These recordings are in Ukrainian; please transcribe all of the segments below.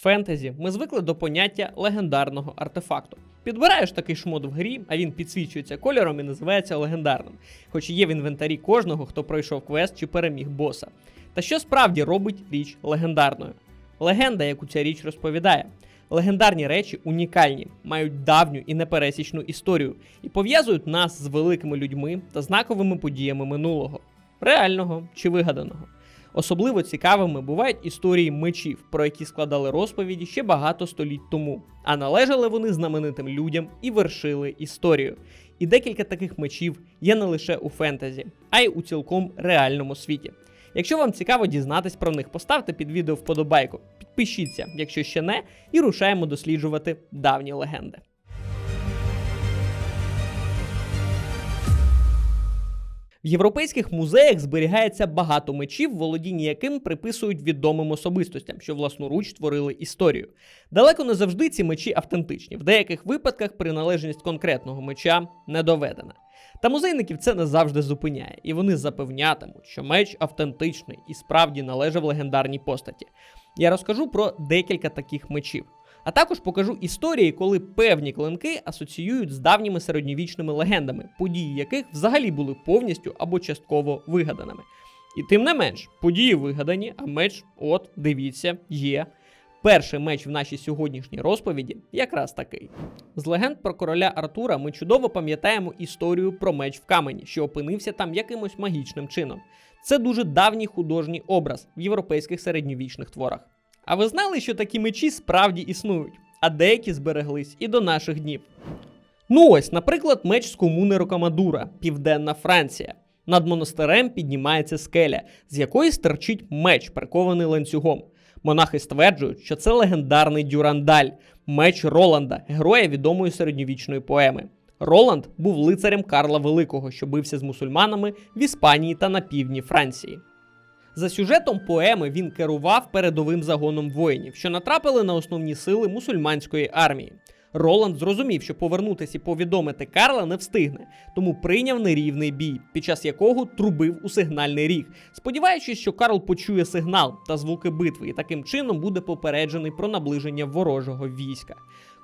фентезі ми звикли до поняття легендарного артефакту. Підбираєш такий шмот в грі, а він підсвічується кольором і називається легендарним, хоч є в інвентарі кожного, хто пройшов квест чи переміг боса. Та що справді робить річ легендарною? Легенда, яку ця річ розповідає. Легендарні речі унікальні, мають давню і непересічну історію і пов'язують нас з великими людьми та знаковими подіями минулого, реального чи вигаданого. Особливо цікавими бувають історії мечів, про які складали розповіді ще багато століть тому, а належали вони знаменитим людям і вершили історію. І декілька таких мечів є не лише у фентезі, а й у цілком реальному світі. Якщо вам цікаво дізнатись про них, поставте під відео вподобайку, підпишіться, якщо ще не, і рушаємо досліджувати давні легенди. В європейських музеях зберігається багато мечів, володіння яким приписують відомим особистостям, що власноруч творили історію. Далеко не завжди ці мечі автентичні. В деяких випадках приналежність конкретного меча не доведена. Та музейників це не завжди зупиняє, і вони запевнятимуть, що меч автентичний і справді належав легендарній постаті. Я розкажу про декілька таких мечів. А також покажу історії, коли певні клинки асоціюють з давніми середньовічними легендами, події яких взагалі були повністю або частково вигаданими. І тим не менш, події вигадані, а меч, от, дивіться, є. Перший меч в нашій сьогоднішній розповіді якраз такий. З легенд про короля Артура ми чудово пам'ятаємо історію про меч в камені, що опинився там якимось магічним чином. Це дуже давній художній образ в європейських середньовічних творах. А ви знали, що такі мечі справді існують, а деякі збереглись і до наших днів. Ну ось, наприклад, меч з комуни Рокамадура, Південна Франція. Над монастирем піднімається скеля, з якої стерчить меч, прикований ланцюгом. Монахи стверджують, що це легендарний дюрандаль, меч Роланда, героя відомої середньовічної поеми. Роланд був лицарем Карла Великого, що бився з мусульманами в Іспанії та на півдні Франції. За сюжетом поеми він керував передовим загоном воїнів, що натрапили на основні сили мусульманської армії. Роланд зрозумів, що повернутися і повідомити Карла не встигне, тому прийняв нерівний бій, під час якого трубив у сигнальний ріг, сподіваючись, що Карл почує сигнал та звуки битви, і таким чином буде попереджений про наближення ворожого війська.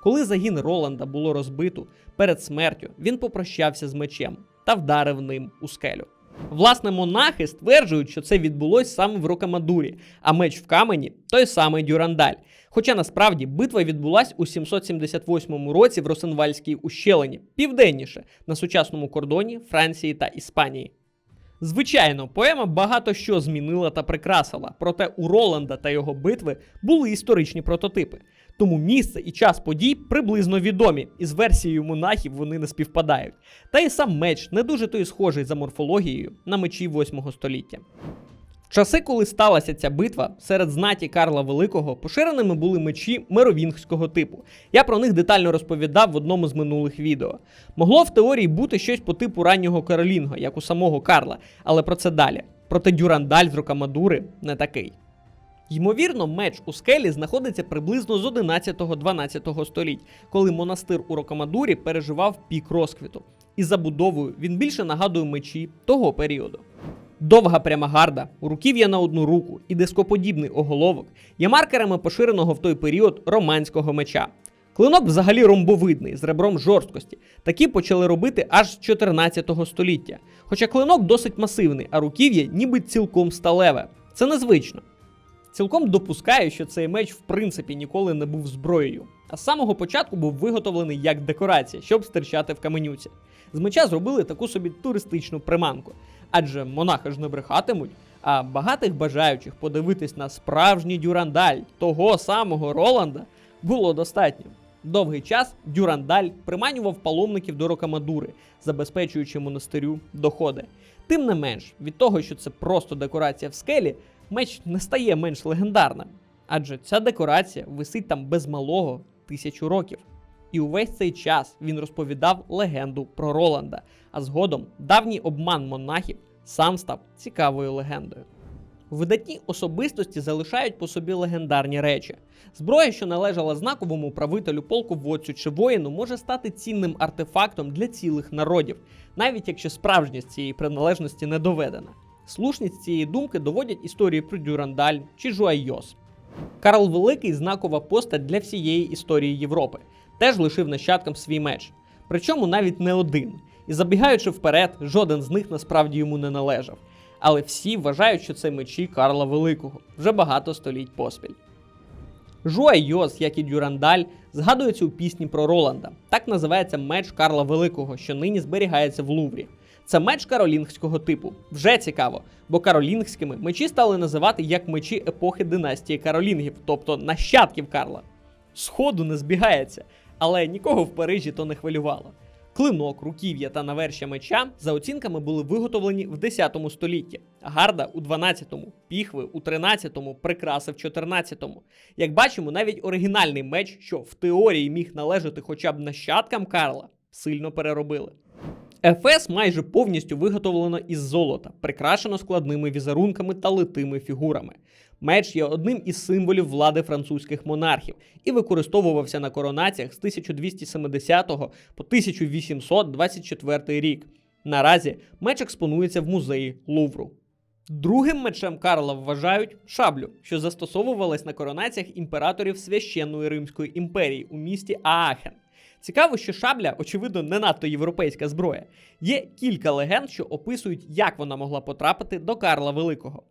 Коли загін Роланда було розбито перед смертю, він попрощався з мечем та вдарив ним у скелю. Власне, монахи стверджують, що це відбулось саме в Рокамадурі, а меч в камені той самий Дюрандаль. Хоча насправді битва відбулась у 778 році в Росенвальській ущелині, південніше, на сучасному кордоні Франції та Іспанії. Звичайно, поема багато що змінила та прикрасила, проте у Роланда та його битви були історичні прототипи. Тому місце і час подій приблизно відомі, і з версією монахів вони не співпадають. Та й сам меч не дуже той схожий за морфологією на мечі 8 століття. В часи, коли сталася ця битва, серед знаті Карла Великого поширеними були мечі меровінгського типу. Я про них детально розповідав в одному з минулих відео. Могло в теорії бути щось по типу раннього Каролінга, як у самого Карла, але про це далі. Проте Дюрандаль з Рокамадури не такий. Ймовірно, меч у скелі знаходиться приблизно з 11-12 століть, коли монастир у Рокамадурі переживав пік розквіту. І забудовою він більше нагадує мечі того періоду. Довга пряма гарда, руків'я на одну руку і дископодібний оголовок є маркерами поширеного в той період романського меча. Клинок взагалі ромбовидний з ребром жорсткості. Такі почали робити аж з 14 століття. Хоча клинок досить масивний, а руків'я ніби цілком сталеве. Це незвично. Цілком допускаю, що цей меч в принципі ніколи не був зброєю, а з самого початку був виготовлений як декорація, щоб стирчати в каменюці. З меча зробили таку собі туристичну приманку, адже монахи ж не брехатимуть, а багатих бажаючих подивитись на справжній дюрандаль того самого Роланда було достатньо. Довгий час дюрандаль приманював паломників до Рокамадури, забезпечуючи монастирю доходи. Тим не менш, від того, що це просто декорація в скелі, меч не стає менш легендарним, адже ця декорація висить там без малого тисячу років. І увесь цей час він розповідав легенду про Роланда, а згодом давній обман монахів сам став цікавою легендою. Видатні особистості залишають по собі легендарні речі. Зброя, що належала знаковому правителю полководцю чи воїну, може стати цінним артефактом для цілих народів, навіть якщо справжність цієї приналежності не доведена. Слушність цієї думки доводять історії про Дюрандаль чи Жуайос. Карл Великий знакова постать для всієї історії Європи, теж лишив нащадкам свій меч. Причому навіть не один. І забігаючи вперед, жоден з них насправді йому не належав. Але всі вважають, що це мечі Карла Великого вже багато століть поспіль. Жуайос, як і Дюрандаль, згадується у пісні про Роланда. Так називається меч Карла Великого, що нині зберігається в Луврі. Це меч каролінгського типу. Вже цікаво, бо каролінгськими мечі стали називати як мечі епохи династії Каролінгів, тобто нащадків Карла. Сходу не збігається, але нікого в Парижі то не хвилювало. Клинок, руків'я та навершя меча за оцінками були виготовлені в 10 столітті, гарда у 12-му, піхви у 13-му, прикраси в 14-му. Як бачимо, навіть оригінальний меч, що в теорії міг належати хоча б нащадкам Карла, сильно переробили. Ефес майже повністю виготовлено із золота, прикрашено складними візерунками та литими фігурами. Меч є одним із символів влади французьких монархів і використовувався на коронаціях з 1270 по 1824 рік. Наразі меч експонується в музеї Лувру. Другим мечем Карла вважають шаблю, що застосовувалась на коронаціях імператорів священної Римської імперії у місті Аахен. Цікаво, що шабля, очевидно, не надто європейська зброя. Є кілька легенд, що описують, як вона могла потрапити до Карла Великого.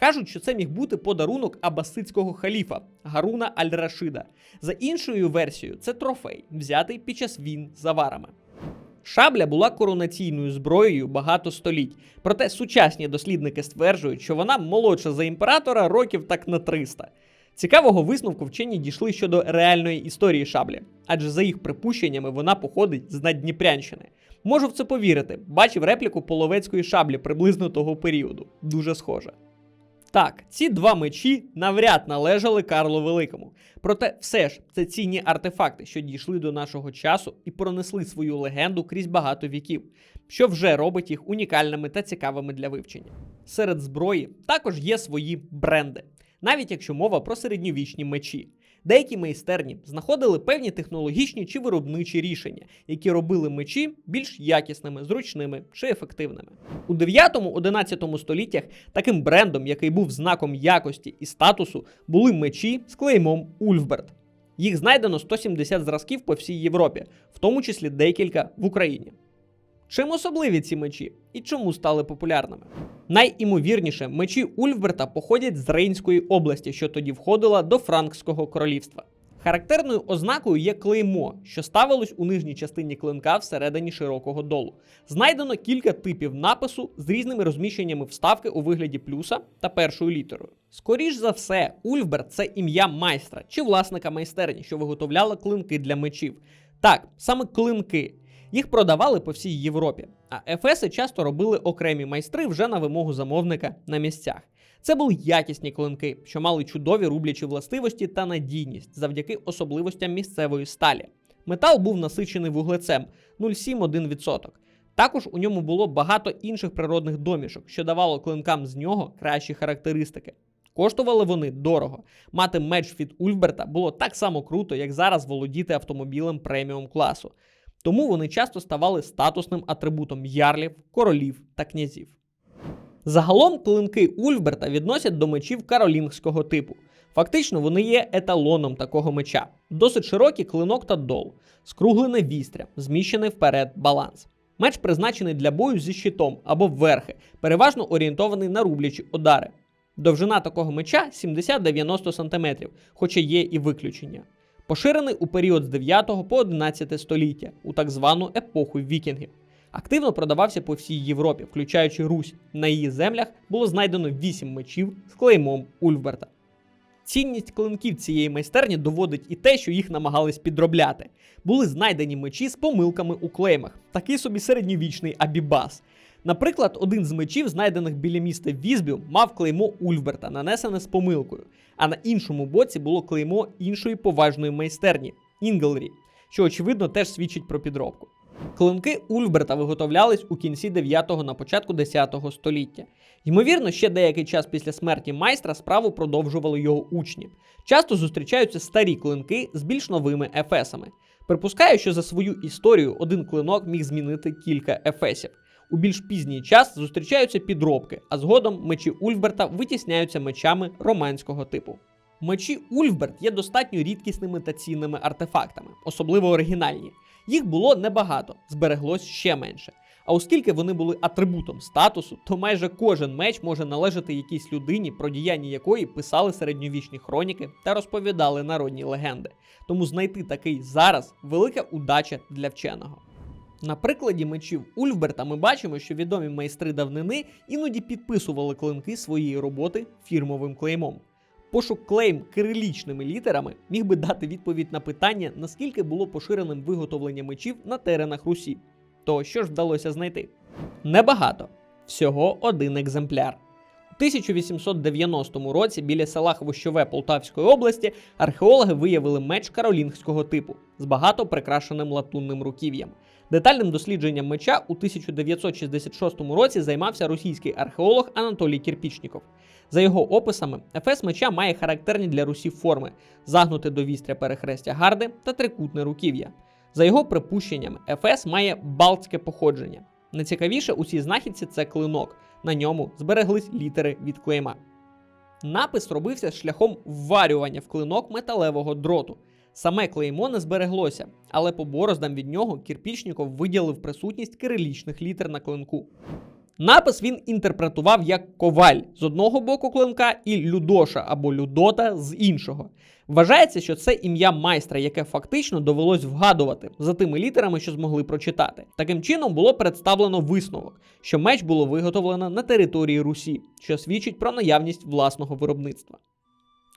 Кажуть, що це міг бути подарунок абасидського халіфа Гаруна Аль-Рашида. За іншою версією, це трофей, взятий під час війн з аварами. Шабля була коронаційною зброєю багато століть, проте сучасні дослідники стверджують, що вона молодша за імператора років так на 300. Цікавого висновку вчені дійшли щодо реальної історії шаблі, адже за їх припущеннями вона походить з Наддніпрянщини. Можу в це повірити, бачив репліку половецької шаблі приблизно того періоду. Дуже схоже. Так, ці два мечі навряд належали Карлу Великому. Проте все ж це цінні артефакти, що дійшли до нашого часу і пронесли свою легенду крізь багато віків, що вже робить їх унікальними та цікавими для вивчення. Серед зброї також є свої бренди, навіть якщо мова про середньовічні мечі. Деякі майстерні знаходили певні технологічні чи виробничі рішення, які робили мечі більш якісними, зручними чи ефективними. У 9-11 століттях таким брендом, який був знаком якості і статусу, були мечі з клеймом Ульфберт. Їх знайдено 170 зразків по всій Європі, в тому числі декілька в Україні. Чим особливі ці мечі і чому стали популярними? Найімовірніше, мечі Ульфберта походять з Рейнської області, що тоді входила до Франкського королівства. Характерною ознакою є клеймо, що ставилось у нижній частині клинка всередині широкого долу. Знайдено кілька типів напису з різними розміщеннями вставки у вигляді плюса та першою літерою. Скоріш за все, Ульфберт це ім'я майстра чи власника майстерні, що виготовляла клинки для мечів. Так, саме клинки. Їх продавали по всій Європі, а ефеси часто робили окремі майстри вже на вимогу замовника на місцях. Це були якісні клинки, що мали чудові рублячі властивості та надійність завдяки особливостям місцевої сталі. Метал був насичений вуглецем 0,7-1%. Також у ньому було багато інших природних домішок, що давало клинкам з нього кращі характеристики. Коштували вони дорого. Мати меч від Ульфберта було так само круто, як зараз володіти автомобілем преміум класу. Тому вони часто ставали статусним атрибутом ярлів, королів та князів. Загалом клинки Ульфберта відносять до мечів каролінгського типу. Фактично, вони є еталоном такого меча. Досить широкий клинок та дол, скруглене вістря, зміщений вперед баланс. Меч призначений для бою зі щитом або вверхи, переважно орієнтований на рублячі удари. Довжина такого меча 70-90 см, хоча є і виключення. Поширений у період з 9 по 11 століття, у так звану епоху вікінгів. Активно продавався по всій Європі, включаючи Русь. На її землях було знайдено 8 мечів з клеймом Ульфберта. Цінність клинків цієї майстерні доводить і те, що їх намагались підробляти. Були знайдені мечі з помилками у клеймах, такий собі середньовічний абібас. Наприклад, один з мечів, знайдених біля міста Візбю, мав клеймо Ульфберта, нанесене з помилкою, а на іншому боці було клеймо іншої поважної майстерні Інглрі, що очевидно теж свідчить про підробку. Клинки Ульфберта виготовлялись у кінці 9-го на початку 10-го століття. Ймовірно, ще деякий час після смерті майстра справу продовжували його учні. Часто зустрічаються старі клинки з більш новими ефесами. Припускаю, що за свою історію один клинок міг змінити кілька ефесів. У більш пізній час зустрічаються підробки, а згодом мечі Ульфберта витісняються мечами романського типу. Мечі Ульфберт є достатньо рідкісними та цінними артефактами, особливо оригінальні. Їх було небагато, збереглось ще менше. А оскільки вони були атрибутом статусу, то майже кожен меч може належати якійсь людині, про діяння якої писали середньовічні хроніки та розповідали народні легенди. Тому знайти такий зараз велика удача для вченого. На прикладі мечів Ульфберта ми бачимо, що відомі майстри давнини іноді підписували клинки своєї роботи фірмовим клеймом. Пошук клейм кирилічними літерами міг би дати відповідь на питання, наскільки було поширеним виготовлення мечів на теренах Русі. То що ж вдалося знайти? Небагато. Всього один екземпляр. У 1890 році біля села Хвощове Полтавської області археологи виявили меч каролінгського типу з багато прикрашеним латунним руків'ям. Детальним дослідженням меча у 1966 році займався російський археолог Анатолій Кірпічніков. За його описами, ефес меча має характерні для русів форми, загнуте до вістря перехрестя гарди та трикутне руків'я. За його припущеннями, ефес має балтське походження. Найцікавіше у цій знахідці це клинок. На ньому збереглись літери від клейма. Напис робився шляхом вварювання в клинок металевого дроту. Саме клеймо не збереглося, але по бороздам від нього Кірпічніков виділив присутність кирилічних літер на клинку. Напис він інтерпретував як коваль з одного боку клинка і Людоша або Людота з іншого. Вважається, що це ім'я майстра, яке фактично довелось вгадувати за тими літерами, що змогли прочитати. Таким чином було представлено висновок, що меч було виготовлено на території Русі, що свідчить про наявність власного виробництва.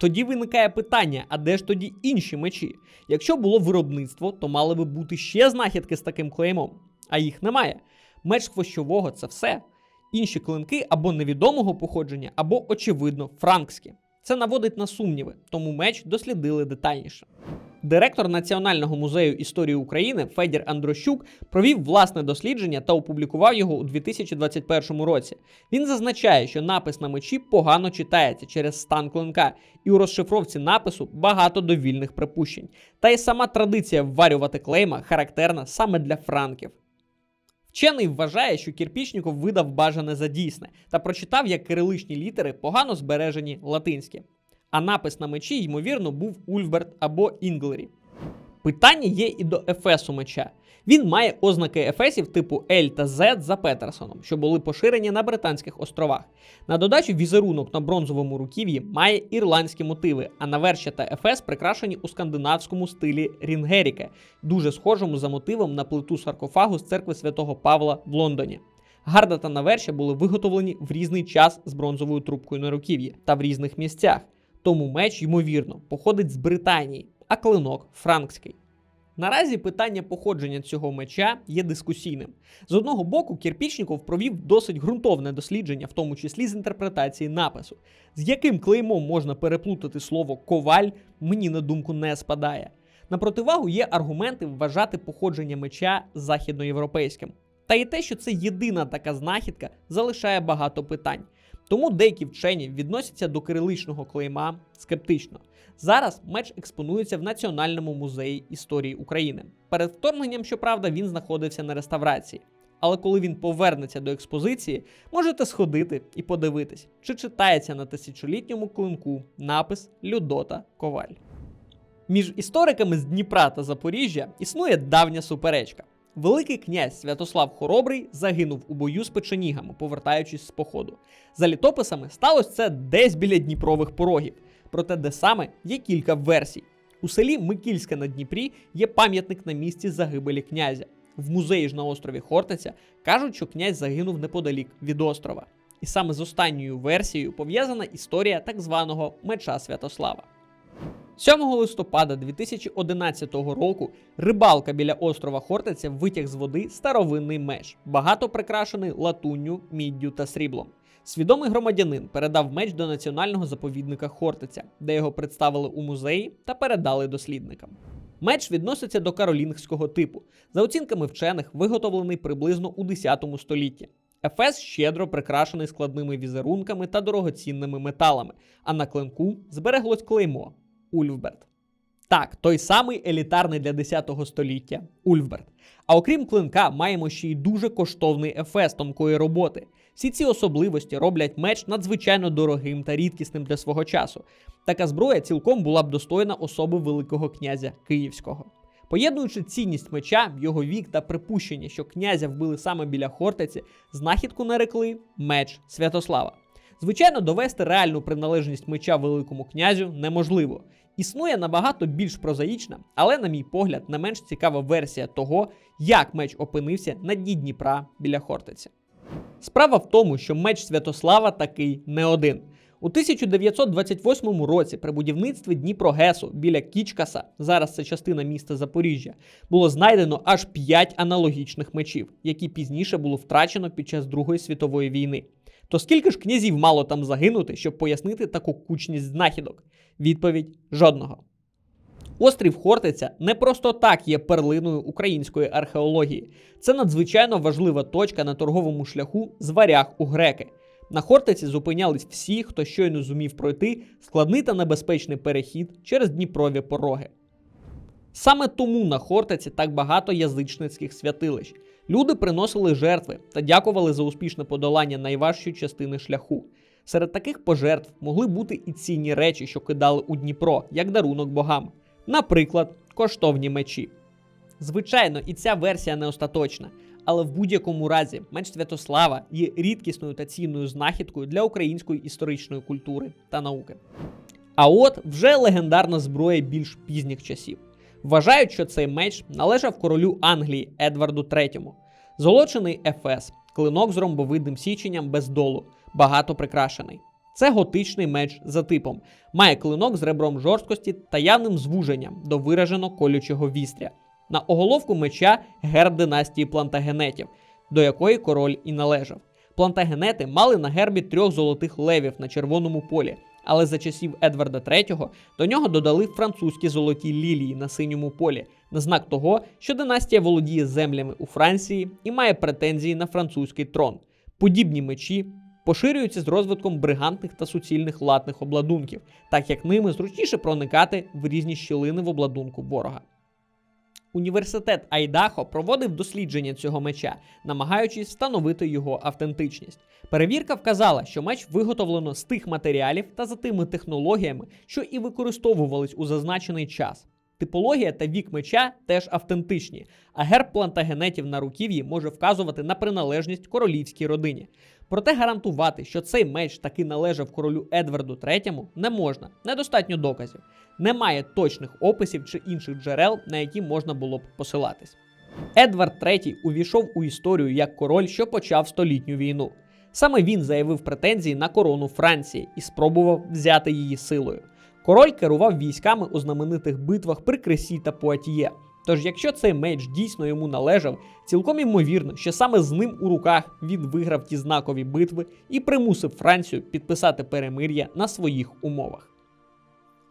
Тоді виникає питання: а де ж тоді інші мечі? Якщо було виробництво, то мали би бути ще знахідки з таким клеймом, а їх немає. Меч хвощового це все. Інші клинки або невідомого походження, або, очевидно, франкські. Це наводить на сумніви, тому меч дослідили детальніше. Директор Національного музею історії України Федір Андрощук провів власне дослідження та опублікував його у 2021 році. Він зазначає, що напис на мечі погано читається через стан клинка, і у розшифровці напису багато довільних припущень. Та й сама традиція вварювати клейма характерна саме для франків. Вчений вважає, що Кірпічніков видав бажане за дійсне та прочитав як кириличні літери погано збережені латинські. А напис на мечі, ймовірно, був Ульфберт або Інглері. Питання є і до Ефесу меча. Він має ознаки Ефесів типу L та Z за Петерсоном, що були поширені на Британських островах. На додачу візерунок на бронзовому руків'ї має ірландські мотиви, а навершя та Ефес прикрашені у скандинавському стилі Рінгеріке, дуже схожому за мотивом на плиту саркофагу з церкви святого Павла в Лондоні. Гарда та навершя були виготовлені в різний час з бронзовою трубкою на руків'ї та в різних місцях. Тому меч, ймовірно, походить з Британії, а клинок франкський. Наразі питання походження цього меча є дискусійним. З одного боку, Кірпічніков провів досить ґрунтовне дослідження, в тому числі з інтерпретації напису. З яким клеймом можна переплутати слово коваль, мені на думку не спадає. На противагу є аргументи вважати походження меча західноєвропейським. Та й те, що це єдина така знахідка, залишає багато питань. Тому деякі вчені відносяться до кириличного клейма скептично. Зараз меч експонується в Національному музеї історії України. Перед вторгненням, щоправда, він знаходився на реставрації. Але коли він повернеться до експозиції, можете сходити і подивитись, чи читається на тисячолітньому клинку напис Людота Коваль. Між істориками з Дніпра та Запоріжжя існує давня суперечка. Великий князь Святослав Хоробрий загинув у бою з печенігами, повертаючись з походу. За літописами сталося це десь біля Дніпрових порогів. Проте, де саме є кілька версій. У селі Микільське на Дніпрі є пам'ятник на місці загибелі князя. В музеї ж на острові Хортиця кажуть, що князь загинув неподалік від острова. І саме з останньою версією пов'язана історія так званого меча Святослава. 7 листопада 2011 року рибалка біля острова Хортиця витяг з води старовинний меч, багато прикрашений латунню, міддю та сріблом. Свідомий громадянин передав меч до національного заповідника Хортиця, де його представили у музеї та передали дослідникам. Меч відноситься до каролінгського типу, за оцінками вчених, виготовлений приблизно у 10 столітті. Ефес щедро прикрашений складними візерунками та дорогоцінними металами, а на клинку збереглось клеймо Ульфберт. Так, той самий елітарний для 10 століття Ульфберт. А окрім клинка, маємо ще й дуже коштовний ефес тонкої роботи. Всі ці особливості роблять меч надзвичайно дорогим та рідкісним для свого часу. Така зброя цілком була б достойна особи Великого князя Київського. Поєднуючи цінність меча, його вік та припущення, що князя вбили саме біля Хортиці, знахідку нарекли меч Святослава. Звичайно, довести реальну приналежність меча Великому князю неможливо. Існує набагато більш прозаїчна, але, на мій погляд, не менш цікава версія того, як меч опинився на дні Дніпра біля Хортиці. Справа в тому, що меч Святослава такий не один. У 1928 році при будівництві Дніпрогесу біля Кічкаса, зараз це частина міста Запоріжжя, було знайдено аж 5 аналогічних мечів, які пізніше було втрачено під час Другої світової війни. То скільки ж князів мало там загинути, щоб пояснити таку кучність знахідок? Відповідь жодного. Острів Хортиця не просто так є перлиною української археології. Це надзвичайно важлива точка на торговому шляху з варяг у греки. На Хортиці зупинялись всі, хто щойно зумів пройти складний та небезпечний перехід через Дніпрові пороги. Саме тому на Хортиці так багато язичницьких святилищ. Люди приносили жертви та дякували за успішне подолання найважчої частини шляху. Серед таких пожертв могли бути і цінні речі, що кидали у Дніпро, як дарунок богам, наприклад, коштовні мечі. Звичайно, і ця версія не остаточна, але в будь-якому разі меч Святослава є рідкісною та цінною знахідкою для української історичної культури та науки. А от вже легендарна зброя більш пізніх часів. Вважають, що цей меч належав королю Англії Едварду III. Золочений Ефес, клинок з ромбовидним січенням без долу, багато прикрашений. Це готичний меч за типом, має клинок з ребром жорсткості та явним звуженням до виражено колючого вістря. На оголовку меча герб династії плантагенетів, до якої король і належав. Плантагенети мали на гербі трьох золотих левів на червоному полі, але за часів Едварда III до нього додали французькі золоті лілії на синьому полі, на знак того, що династія володіє землями у Франції і має претензії на французький трон. Подібні мечі поширюються з розвитком бригантних та суцільних латних обладунків, так як ними зручніше проникати в різні щілини в обладунку ворога. Університет Айдахо проводив дослідження цього меча, намагаючись встановити його автентичність. Перевірка вказала, що меч виготовлено з тих матеріалів та за тими технологіями, що і використовувались у зазначений час. Типологія та вік меча теж автентичні, а герб плантагенетів на руків'ї може вказувати на приналежність королівській родині. Проте гарантувати, що цей меч таки належав королю Едварду III, не можна, недостатньо доказів. Немає точних описів чи інших джерел, на які можна було б посилатись. Едвард III увійшов у історію як король, що почав столітню війну. Саме він заявив претензії на корону Франції і спробував взяти її силою. Король керував військами у знаменитих битвах при Кресі та Пуатіє. Тож, якщо цей меч дійсно йому належав, цілком ймовірно, що саме з ним у руках він виграв ті знакові битви і примусив Францію підписати перемир'я на своїх умовах.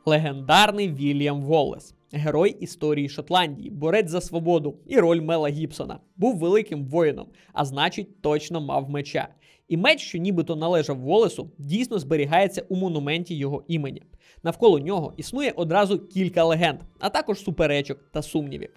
Легендарний Вільям Воллес, герой історії Шотландії, борець за свободу і роль Мела Гібсона, був великим воїном, а значить, точно мав меча. І меч, що нібито належав Волесу, дійсно зберігається у монументі його імені. Навколо нього існує одразу кілька легенд, а також суперечок та сумнівів.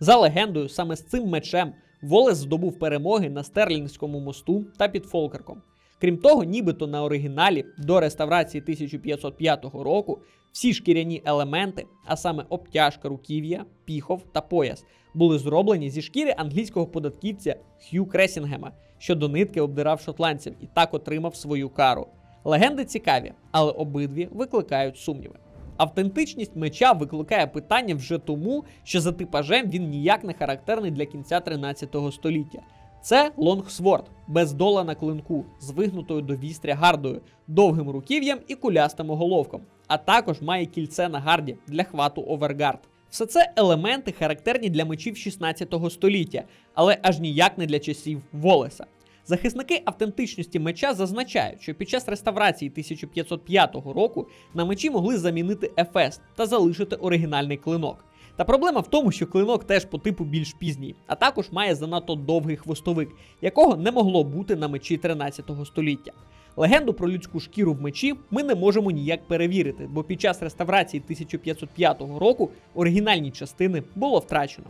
За легендою, саме з цим мечем Волес здобув перемоги на Стерлінгському мосту та під Фолкерком. Крім того, нібито на оригіналі до реставрації 1505 року всі шкіряні елементи, а саме обтяжка руків'я, піхов та пояс, були зроблені зі шкіри англійського податківця Х'ю Кресінгема, що до нитки обдирав шотландців і так отримав свою кару. Легенди цікаві, але обидві викликають сумніви. Автентичність меча викликає питання вже тому, що за типажем він ніяк не характерний для кінця 13 століття. Це лонгсворд, без дола на клинку, з вигнутою до вістря гардою, довгим руків'ям і кулястим оголовком, а також має кільце на гарді для хвату овергард. Все це елементи характерні для мечів 16 століття, але аж ніяк не для часів Волеса. Захисники автентичності меча зазначають, що під час реставрації 1505 року на мечі могли замінити ефес та залишити оригінальний клинок. Та проблема в тому, що клинок теж по типу більш пізній, а також має занадто довгий хвостовик, якого не могло бути на мечі 13 століття. Легенду про людську шкіру в мечі ми не можемо ніяк перевірити, бо під час реставрації 1505 року оригінальні частини було втрачено.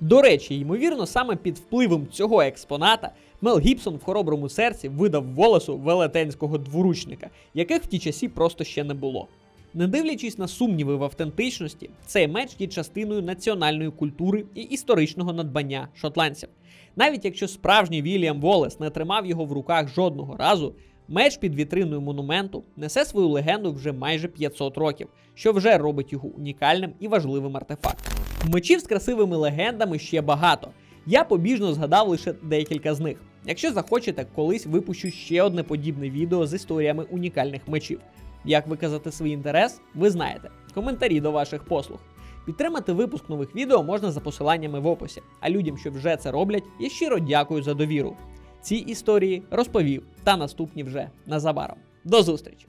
До речі, ймовірно, саме під впливом цього експоната Мел Гібсон в хороброму серці видав волосу велетенського дворучника, яких в ті часі просто ще не було. Не дивлячись на сумніви в автентичності, цей меч є частиною національної культури і історичного надбання шотландців. Навіть якщо справжній Вільям Волес не тримав його в руках жодного разу, меч під вітриною монументу несе свою легенду вже майже 500 років, що вже робить його унікальним і важливим артефактом. Мечів з красивими легендами ще багато. Я побіжно згадав лише декілька з них. Якщо захочете, колись випущу ще одне подібне відео з історіями унікальних мечів. Як виказати свій інтерес, ви знаєте. Коментарі до ваших послуг. Підтримати випуск нових відео можна за посиланнями в описі. А людям, що вже це роблять, я щиро дякую за довіру. Ці історії розповів та наступні вже незабаром. До зустрічі!